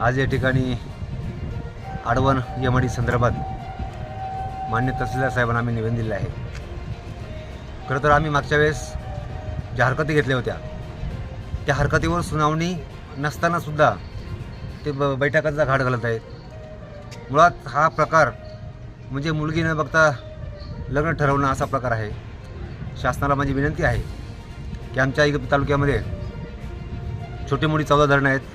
आज या ठिकाणी आडवण यमडी संदर्भात मान्य तहसीलदार साहेबांना आम्ही निवेदन दिले आहे. खरं तर आम्ही मागच्या वेळेस ज्या हरकती घेतल्या होत्या त्या हरकतीवर सुनावणी नसतानासुद्धा ते ब बैठकाचा घाट घालत आहेत. मुळात हा प्रकार म्हणजे मुलगी न बघता लग्न ठरवणं असा प्रकार आहे. शासनाला माझी विनंती आहे की आमच्या इगत तालुक्यामध्ये छोटी मोठी चौदा धरणं आहेत.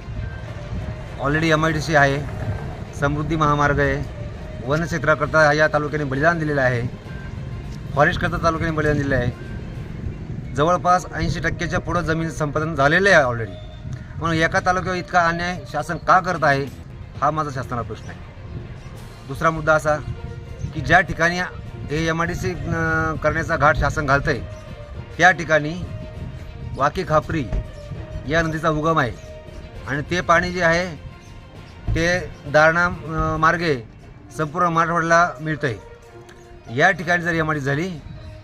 Already M I D C आहे समृद्धी महामार्ग आहे वनक्षेत्राकरता या तालुक्याने बलिदान दिलेलं आहे फॉरेस्टकरता तालुक्याने बलिदान दिलेलं आहे. जवळपास ऐंशी टक्क्याच्या पुढं जमीन संपादन झालेलं आहे ऑलरेडी म्हणून एका तालुक्यावर इतका अन्याय शासन का करत आहे हा माझा शासनाला प्रश्न आहे. दुसरा मुद्दा असा की ज्या ठिकाणी हे एम आय डी सी करण्याचा घाट शासन घालतं आहे त्या ठिकाणी वाकी खापरी या नदीचा उगम आहे. आणि ते पाणी जे आहे ते दारणा मार्गे संपूर्ण मराठवाड्याला मिळतं आहे या ठिकाणी जर एम झाली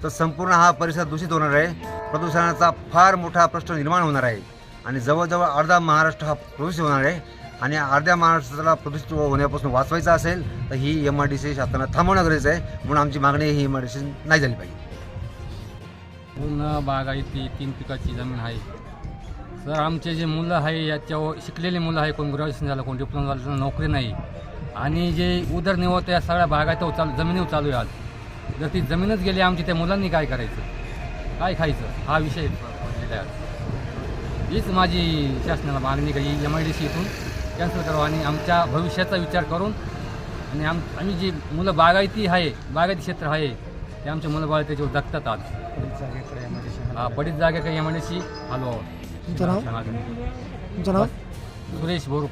तर संपूर्ण हा परिसर दूषित होणार आहे. प्रदूषणाचा फार मोठा प्रश्न निर्माण होणार आहे. आणि जवळजवळ अर्धा महाराष्ट्र हा प्रदूषित होणार आहे. आणि अर्ध्या महाराष्ट्राला प्रदूषित होण्यापासून वाचवायचा असेल तर ही एम आर डी सी शासनाला थांबवणं गरजेचं आहे. म्हणून आमची मागणी ही एम आर डी सी नाही झाली पाहिजे. पूर्ण बागायती तीन पिकाची जमीन आहे. सर आमचे जे मुलं आहे याच्यावर शिकलेली मुलं आहे कोण ग्रॅज्युएशन झालं कोण डिप्लोमा झालं नोकरी नाही. आणि जे उदरनिर्वाह या सगळ्या बागायत चालू जमिनीवर चालू आहे आज. जर ती जमीनच गेली आमची त्या मुलांनी काय करायचं? काय खायचं? हा विषय. हीच माझी शासनाला मागणी काही एम आय डी सी इथून कॅन्सल करावं आणि आमच्या भविष्याचा विचार करून आणि आम आम्ही जी मुलं बागायती आहे बागायती क्षेत्र आहे ते आमचे मुलं बाळ त्याच्यावर जगतात आज. हा पडीत जागे काही एम आय डी सी हलवावं. 괜찮아? 괜찮아? 손에 집어넣고